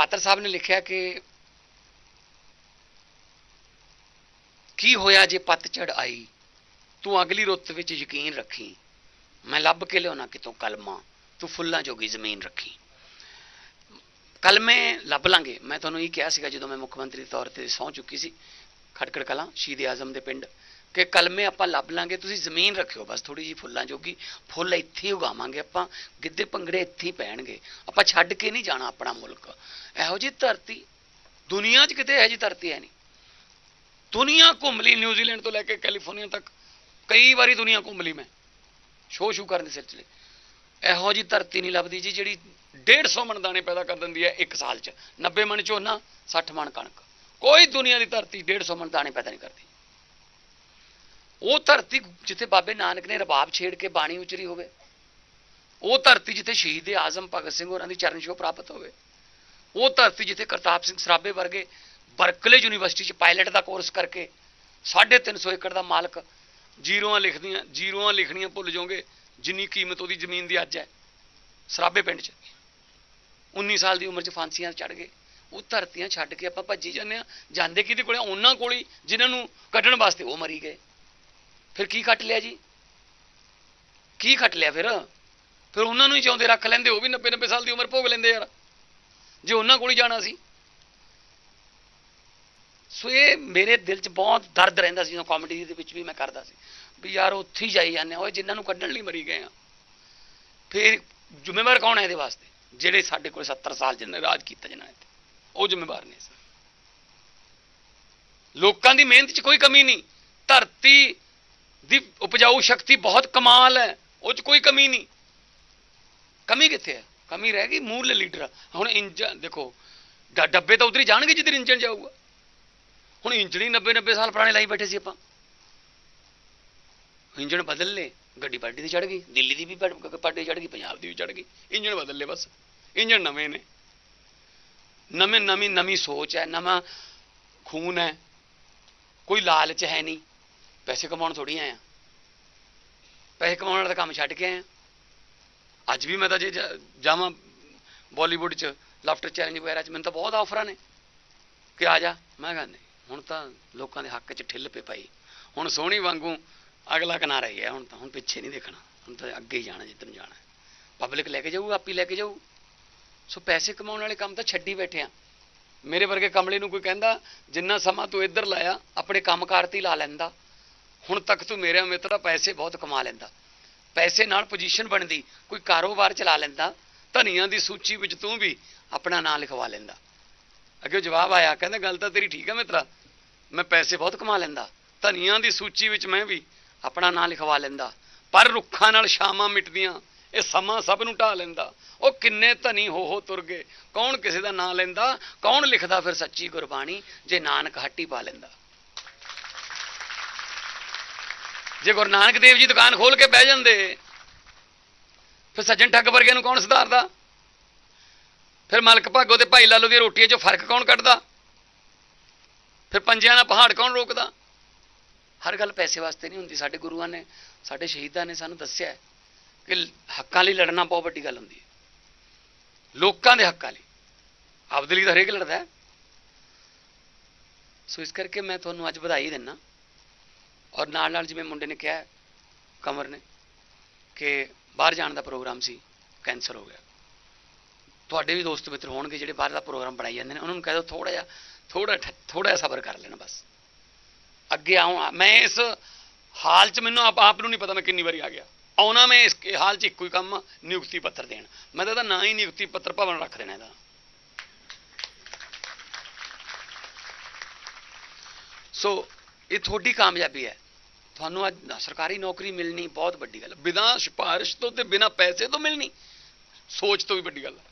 ਪਾਤਰ ਸਾਹਿਬ ਨੇ ਲਿਖਿਆ ਕਿ ਕੀ ਹੋਇਆ ਜੇ ਪਤਝੜ ਆਈ? ਤੂੰ ਅਗਲੀ ਰੁੱਤ ਵਿੱਚ ਯਕੀਨ ਰੱਖੀ। ਮੈਂ ਲੱਭ ਕੇ ਲਿਆਉਣਾ ਕਿਤੋਂ ਕਲਮਾ? ਤੂੰ ਫੁੱਲਾਂ ਜੋਗੀ ਜ਼ਮੀਨ ਰੱਖੀ। ਕਲਮੇ ਲੱਭ ਲਾਂਗੇ। ਮੈਂ ਤੁਹਾਨੂੰ ਇਹ ਕਿਹਾ ਸੀਗਾ ਜਦੋਂ ਮੈਂ ਮੁੱਖ ਮੰਤਰੀ ਦੇ ਤੌਰ ਤੇ ਸਹੁੰ ਚੁੱਕੀ ਸੀ। ਖਟਕੜ ਕਲਾਂ, ਸ਼ਹੀਦ ਆਜ਼ਮ ਦੇ ਪਿੰਡ। ਕਿ ਕਲਮੇ ਆਪਾਂ ਲੱਭ ਲਾਂਗੇ, ਤੁਸੀਂ ਜ਼ਮੀਨ ਰੱਖਿਓ ਬਸ ਥੋੜੀ ਜੀ ਫੁੱਲਾਂ ਜੋਗੀ। ਫੁੱਲ ਇੱਥੇ ਹੀ ਉਗਾਵਾਂਗੇ ਆਪਾਂ, ਗਿੱਧੇ ਭੰਗੜੇ ਇੱਥੇ ਹੀ ਪੈਣਗੇ। ਆਪਾਂ ਛੱਡ ਕੇ ਨਹੀਂ ਜਾਣਾ ਆਪਣਾ ਮੁਲਕ। ਇਹੋ ਜੀ ਧਰਤੀ, ਦੁਨੀਆ 'ਚ ਕਿਤੇ ਇਹੋ ਜੀ ਧਰਤੀ ਹੈ ਨਹੀਂ। ਦੁਨੀਆ ਘੁੰਮ ਲਈ ਨਿਊਜ਼ੀਲੈਂਡ ਤੋਂ ਲੈ ਕੇ ਕੈਲੀਫੋਰਨੀਆ ਤੱਕ। ਕਈ ਵਾਰੀ ਦੁਨੀਆ ਘੁੰਮ ਲਈ ਮੈਂ। ਸ਼ੋਅ ਸ਼ੂ ਕਰਨ ਦੇ ਸਿਲਸਿਲੇ। ਇਹੋ ਜੀ ਧਰਤੀ ਨਹੀਂ ਲੱਭਦੀ ਜੀ, ਜਿਹੜੀ 150 ਮਣ ਦਾਣੇ ਪੈਦਾ ਕਰ ਦਿੰਦੀ ਹੈ ਇੱਕ ਸਾਲ 'ਚ। 90 ਮਣ ਝੋਨਾ 60 ਮਣ ਕਣਕ। ਕੋਈ ਦੁਨੀਆ ਦੀ ਧਰਤੀ 150 ਮਣ ਦਾਣੇ ਪੈਦਾ ਨਹੀਂ ਕਰਦੀ। ਉਹ ਧਰਤੀ ਜਿੱਥੇ ਬਾਬੇ ਨਾਨਕ ਨੇ ਰਬਾਬ ਛੇੜ ਕੇ ਬਾਣੀ ਉਚਰੀ ਹੋਵੇ, ਉਹ ਧਰਤੀ ਜਿੱਥੇ ਸ਼ਹੀਦ ਆਜ਼ਮ ਭਗਤ ਸਿੰਘ ਹੋਰਾਂ ਦੀ ਚਰਨ ਛੋਹ ਪ੍ਰਾਪਤ ਹੋਵੇ, ਉਹ ਧਰਤੀ ਜਿੱਥੇ ਕਰਤਾਪ ਸਿੰਘ ਸਰਾਭੇ ਵਰਗੇ ਬਰਕਲੇ ਯੂਨੀਵਰਸਿਟੀ 'ਚ ਪਾਇਲਟ ਦਾ ਕੋਰਸ ਕਰਕੇ 350 ਏਕੜ ਦਾ ਮਾਲਕ ਜ਼ੀਰੋਆਂ ਲਿਖਦੀਆਂ, ਜ਼ੀਰੋਆਂ ਲਿਖਣੀਆਂ ਭੁੱਲ ਜਾਓਗੇ, ਜਿੰਨੀ ਕੀਮਤ ਉਹਦੀ ਜ਼ਮੀਨ ਦੀ ਅੱਜ ਹੈ, ਸਰਾਭੇ ਪਿੰਡ 'ਚ। 19 ਸਾਲ ਦੀ ਉਮਰ 'ਚ ਫਾਂਸੀਆਂ ਚੜ ਗਏ, ਉਹ ਧਰਤੀਆਂ ਛੱਡ ਕੇ ਆਪਾਂ ਭੱਜੀ ਜਾਂਦੇ ਆ ਜਾਂਦੇ ਕਿਹਦੇ ਕੋਲੇ ਉਹਨਾਂ ਕੋਲ ਹੀ, ਜਿਨ੍ਹਾਂ ਨੂੰ ਕੱਢਣ ਵਾਸਤੇ ਉਹ ਮਰੀ ਗਏ। ਫਿਰ ਕੀ ਕੱਟ ਲਿਆ ਜੀ? ਕੀ ਕੱਟ ਲਿਆ ਫਿਰ? ਫਿਰ ਉਹਨਾਂ ਨੂੰ ਹੀ ਚਾਹੁੰਦੇ ਰੱਖ ਲੈਂਦੇ, ਉਹ ਵੀ 90 90 ਸਾਲ ਦੀ ਉਮਰ ਭੋਗ ਲੈਂਦੇ ਯਾਰ। ਜੇ ਉਹਨਾਂ ਕੋਲ ਹੀ ਜਾਣਾ ਸੀ। ਸੋ ਇਹ ਮੇਰੇ ਦਿਲ 'ਚ ਬਹੁਤ ਦਰਦ ਰਹਿੰਦਾ ਸੀ, ਜਦੋਂ ਕਾਮੇਡੀ ਦੇ ਵਿੱਚ ਵੀ ਮੈਂ ਕਰਦਾ ਸੀ। ਵੀ ਯਾਰ ਉੱਥੇ ਹੀ ਜਾਈ ਜਾਂਦੇ ਆ ਓਏ, ਜਿਨ੍ਹਾਂ ਨੂੰ ਕੱਢਣ ਲਈ ਮਰੀ ਗਏ ਆ। ਫਿਰ ਜ਼ਿੰਮੇਵਾਰ ਕੌਣ ਹੈ ਇਹਦੇ ਵਾਸਤੇ? ਜਿਹੜੇ ਸਾਡੇ ਕੋਲ 70 ਸਾਲ ਜਿੰਨੇ ਰਾਜ ਕੀਤਾ ਜਿਨ੍ਹਾਂ ਨੇ। ਉਹ ਜ਼ਿੰਮੇਵਾਰ ਨੇ ਲੋਕਾਂ ਦੀ ਮਿਹਨਤ 'ਚ ਕੋਈ ਕਮੀ ਨਹੀਂ। ਧਰਤੀ ਦੀ ਉਪਜਾਊ ਸ਼ਕਤੀ ਬਹੁਤ ਕਮਾਲ ਹੈ। ਉਹ 'ਚ ਕੋਈ ਕਮੀ ਨਹੀਂ। ਕਮੀ ਕਿੱਥੇ ਹੈ? ਕਮੀ ਰਹਿ ਗਈ ਮੂਲ ਲੀਡਰ। ਹੁਣ ਇੰਜਨ ਦੇਖੋ, ਡ- ਡੱਬੇ ਤਾਂ ਉਧਰ ਹੀ ਜਾਣਗੇ ਜਿੱਧਰ ਇੰਜਨ ਜਾਊਗਾ। ਹੁਣ ਇੰਜਣ ਹੀ 90 90 ਸਾਲ ਪੁਰਾਣੇ ਲਾਈ ਬੈਠੇ ਸੀ ਆਪਾਂ। ਇੰਜਣ ਬਦਲ ਲੇ ਗੱਡੀ ਪਾਰਟੀ ਦੀ ਚੜ ਗਈ, ਦਿੱਲੀ ਦੀ ਵੀ ਪਾ- ਪਾਰਟੀ ਚੜ ਗਈ, ਪੰਜਾਬ ਦੀ ਵੀ ਚੜ ਗਈ। ਇੰਜਣ ਬਦਲ ਲੇ ਬਸ। ਇੰਜਣ ਨਵੇਂ ਨੇ। ਨਵੇਂ ਨਵੀਂ ਨਵੀਂ ਸੋਚ ਹੈ, ਨਵਾਂ ਖੂਨ ਹੈ। ਕੋਈ ਲਾਲਚ ਹੈ ਨਹੀਂ। ਪੈਸੇ ਕਮਾਉਣ ਥੋੜੀ ਆਇਆ। ਪੈਸੇ ਕਮਾਉਣ ਵਾਲਾ ਤਾਂ ਕੰਮ ਛੱਡ ਕੇ ਆਇਆ। ਅੱਜ ਵੀ ਮੈਂ ਤਾਂ ਜੇ ਜਾ- ਜਾਵਾਂ ਬਾਲੀਵੁੱਡ 'ਚ, ਲਾਫਟਰ ਚੈਲੰਜ ਵਗੈਰਾ 'ਚ, ਮੈਨੂੰ ਤਾਂ ਬਹੁਤ ਆਫਰਾਂ ਨੇ। ਕਿ ਆ ਜਾ। ਮੈਂ ਕਹਿੰਦਾ ਨਹੀਂ, ਹੁਣ ਤਾਂ ਲੋਕਾਂ ਦੇ ਹੱਕ 'ਚ ਠਿੱਲ ਪੇ ਪਈ ਹੁਣ ਸੋਹਣੀ ਵਾਂਗੂ ਅਗਲਾ ਕਿਨਾਰਾ ਹੀ ਹੈ ਹੁਣ ਤਾਂ। ਹੁਣ ਪਿੱਛੇ ਨਹੀਂ ਦੇਖਣਾ। ਹੁਣ ਤਾਂ ਅੱਗੇ ਹੀ ਜਾਣਾ, ਜਿੱਧਰ ਨੂੰ ਜਾਣਾ ਪਬਲਿਕ ਲੈ ਕੇ ਜਾਊ, ਆਪੀ ਲੈ ਕੇ ਜਾਊ। ਸੋ ਪੈਸੇ ਕਮਾਉਣ ਵਾਲੇ ਕੰਮ ਤਾਂ ਛੱਡੀ ਬੈਠੇ ਆ। ਮੇਰੇ ਵਰਗੇ ਕਮਲੇ ਨੂੰ ਕੋਈ ਕਹਿੰਦਾ, ਜਿੰਨਾ ਸਮਾਂ ਤੂੰ ਇੱਧਰ ਲਾਇਆ, ਆਪਣੇ ਕੰਮਕਾਰ ਤੇ ਹੀ ਲਾ ਲੈਂਦਾ। ਹੁਣ ਤੱਕ ਤੂੰ ਮੇਰੇ ਮਿੱਤਰਾ ਪੈਸੇ ਬਹੁਤ ਕਮਾ ਲੈਂਦਾ। ਪੈਸੇ ਨਾਲ ਪੋਜੀਸ਼ਨ ਬਣਦੀ, ਕੋਈ ਕਾਰੋਬਾਰ ਚਲਾ ਲੈਂਦਾ, ਧਨੀਆਂ ਦੀ ਸੂਚੀ ਵਿੱਚ ਤੂੰ ਵੀ ਆਪਣਾ ਨਾਂ ਲਿਖਵਾ ਲੈਂਦਾ। ਅੱਗੇ ਜਵਾਬ ਆਇਆ, ਕਹਿੰਦਾ, ਗੱਲ ਤਾਂ ਤੇਰੀ ਠੀਕ ਹੈ ਮਿੱਤਰਾ, ਮੈਂ ਪੈਸੇ ਬਹੁਤ ਕਮਾ ਲੈਂਦਾ, ਧਨੀਆਂ ਦੀ ਸੂਚੀ ਵਿੱਚ ਮੈਂ ਵੀ ਆਪਣਾ ਨਾਂ ਲਿਖਵਾ ਲੈਂਦਾ, ਪਰ ਰੁੱਖਾਂ ਨਾਲ ਸ਼ਾਮਾਂ ਮਿਟਦੀਆਂ, ਇਹ ਸਮਾਂ ਸਭ ਨੂੰ ਢਾ ਲੈਂਦਾ। ਉਹ ਕਿੰਨੇ ਧਨੀ ਹੋ ਹੋ ਤੁਰ ਗਏ, ਕੌਣ ਕਿਸੇ ਦਾ ਨਾਂ ਲੈਂਦਾ, ਕੌਣ ਲਿਖਦਾ ਫਿਰ ਸੱਚੀ ਗੁਰਬਾਣੀ, ਜੇ ਨਾਨਕ ਹੱਟੀ ਪਾ ਲੈਂਦਾ? ਜੇ ਗੁਰੂ ਨਾਨਕ ਦੇਵ ਜੀ ਦੁਕਾਨ ਖੋਲ ਕੇ ਬਹਿ ਜਾਂਦੇ, ਫਿਰ ਸੱਜਣ ਠੱਗ ਵਰਗੇ ਨੂੰ ਕੌਣ ਸੁਧਾਰਦਾ? ਫਿਰ ਮਲਕ ਭਾਗੋ ਤੇ ਭਾਈ ਲਾਲੋ ਦੀਆਂ ਰੋਟੀਆਂ 'ਚੋਂ ਫ਼ਰਕ ਕੌਣ ਕੱਢਦਾ? ਫਿਰ ਪੰਜਿਆਂ ਦਾ ਪਹਾੜ ਕੌਣ ਰੋਕਦਾ? ਹਰ ਗੱਲ ਪੈਸੇ ਵਾਸਤੇ ਨਹੀਂ ਹੁੰਦੀ, ਸਾਡੇ ਗੁਰੂਆਂ ਨੇ, ਸਾਡੇ ਸ਼ਹੀਦਾਂ ਨੇ ਸਾਨੂੰ ਦੱਸਿਆ ਕਿ ਹੱਕਾਂ ਲਈ ਲੜਨਾ ਬਹੁਤ ਵੱਡੀ ਗੱਲ ਹੁੰਦੀ ਹੈ। ਲੋਕਾਂ ਦੇ ਹੱਕਾਂ ਲਈ। ਆਪਦੇ ਲਈ ਤਾਂ ਹਰੇਕ ਲੜਦਾ ਹੈ। ਸੋ ਇਸ ਕਰਕੇ ਮੈਂ ਤੁਹਾਨੂੰ ਅੱਜ ਵਧਾਈ ਦਿੰਨਾ। ਔਰ ਨਾਲ ਨਾਲ ਜਿਵੇਂ ਮੁੰਡੇ ਨੇ ਕਿਹਾ ਹੈ, ਕਮਰ ਨੇ ਕਿ ਬਾਹਰ ਜਾਣ ਦਾ ਪ੍ਰੋਗਰਾਮ ਸੀ ਕੈਂਸਲ ਹੋ ਗਿਆ। ਤੁਹਾਡੇ ਵੀ ਦੋਸਤ ਮਿੱਤਰ ਹੋਣਗੇ ਜਿਹੜੇ ਬਾਹਰ ਦਾ ਪ੍ਰੋਗਰਾਮ ਬਣਾਈ ਜਾਂਦੇ ਨੇ ਉਹਨਾਂ ਨੂੰ ਕਹਿ ਦਿਓ ਥੋੜਾ ਜਿਹਾ ਥੋੜਾ ਥੋੜਾ ਜਿਹਾ ਸਬਰ ਕਰ ਲੈਣਾ ਬਸ। ਅੱਗੇ ਆਉਂ ਮੈਂ ਇਸ ਹਾਲ 'ਚ ਮੈਨੂੰ ਆਪ ਆਪ ਨੂੰ ਨਹੀਂ ਪਤਾ ਮੈਂ ਕਿੰਨੀ ਵਾਰੀ ਆ ਗਿਆ। ਆਉਣਾ ਮੈਂ ਇਸ ਹਾਲ 'ਚ ਇੱਕੋ ਹੀ ਕੰਮ ਨਿਯੁਕਤੀ ਪੱਤਰ ਦੇਣ। ਮੈਂ ਤਾਂ ਇਹਦਾ ਨਾਂ ਹੀ ਨਿਯੁਕਤੀ ਪੱਤਰ ਭਵਨ ਰੱਖ ਦੇਣਾ ਇਹਦਾ। ਸੋ ਇਹ ਤੁਹਾਡੀ ਕਾਮਯਾਬੀ ਹੈ। ਤੁਹਾਨੂੰ ਅੱਜ ਸਰਕਾਰੀ ਨੌਕਰੀ ਮਿਲਣੀ, ਬਹੁਤ ਵੱਡੀ ਗੱਲ ਹੈ। ਬਿਨਾਂ ਸਿਫਾਰਿਸ਼ ਤੋਂ ਤੇ ਬਿਨਾਂ ਪੈਸੇ ਤੋਂ ਮਿਲਣੀ। ਸੋਚ ਤੋਂ ਵੀ ਵੱਡੀ ਗੱਲ ਹੈ।